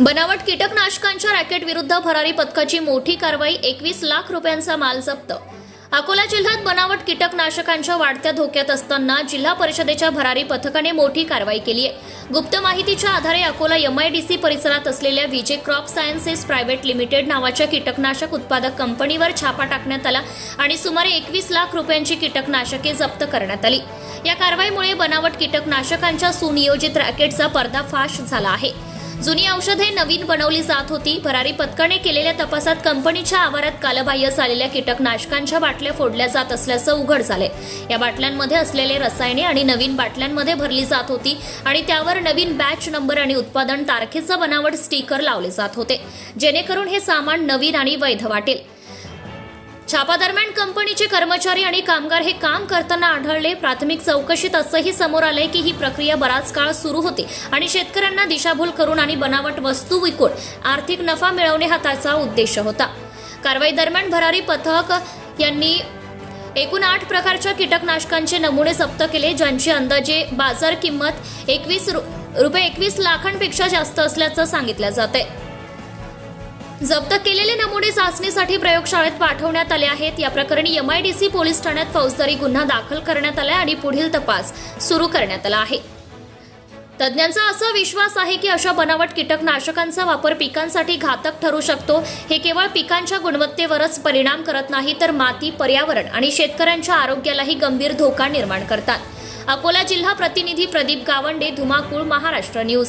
बनावट कीटकनाशकांच्या रॅकेट विरुद्ध भरारी पथकाची मोठी कारवाई एकवीस लाख रुपयांचा माल जप्त. अकोला जिल्ह्यात बनावट कीटकनाशकांच्या वाढत्या धोक्यात असताना जिल्हा परिषदेच्या भरारी पथकाने मोठी कारवाई केली आहे. गुप्त माहितीच्या आधारे अकोला एमआयडीसी परिसरात असलेल्या विजे क्रॉप सायन्सेस प्रायव्हेट लिमिटेड नावाच्या कीटकनाशक उत्पादक कंपनीवर छापा टाकण्यात आला आणि सुमारे एकवीस लाख रुपयांची कीटकनाशके जप्त करण्यात आली. या कारवाईमुळे बनावट कीटकनाशकांच्या सुनियोजित रॅकेटचा पर्दाफाश झाला आहे. जुनी औषधे नवीन बनवली जात होती. भरारी पथकाने केलेल्या तपासात कंपनीच्या आवारात कालबाह्य झालेल्या कीटकनाशकांच्या बाटल्या फोडल्या जात असल्याचं उघड झाले या बाटल्यांमध्ये असलेले रसायने आणि नवीन बाटल्यांमध्ये भरली जात होती आणि त्यावर नवीन बॅच नंबर आणि उत्पादन तारखेचा बनावट स्टिकर लावले जात होते. जेणेकरून हे सामान नवीन आणि वैध वाटेल. छापादरम्यान कंपनीचे कर्मचारी आणि कामगार हे काम करताना आढळले. प्राथमिक चौकशीत असंही समोर आलंय की ही प्रक्रिया बराच काळ सुरू होती आणि शेतकऱ्यांना दिशाभूल करून आणि बनावट वस्तू विकून आर्थिक नफा मिळवणे हा त्याचा उद्देश होता. कारवाई दरम्यान भरारी पथक यांनी एकूण आठ प्रकारच्या कीटकनाशकांचे नमुने जप्त केले ज्यांची अंदाजे बाजार किंमत एकवीस रुपये एकवीस लाखांपेक्षा जास्त असल्याचं सांगितलं जात आहे जप्त केलेले नमुने चाचणीसाठी प्रयोगशाळेत पाठवण्यात आले आहेत. या प्रकरणी M I D C police ठाण्यात फौजदारी गुन्हा दाखल करण्यात आला आणि पुढील तपास सुरू करण्यात आला आहे. तज्ज्ञांचा असा विश्वास आहे की अशा बनावट कीटकनाशकांचा वापर पिकांसाठी घातक ठरू शकतो. हे केवळ पिकांच्या गुणवत्तेवरच परिणाम करत नाही तर माती पर्यावरण आणि शेतकऱ्यांच्या आरोग्यालाही गंभीर धोका निर्माण करतात. अकोला जिल्हा प्रतिनिधी प्रदीप गावंडे धुमाकूळ महाराष्ट्र न्यूज.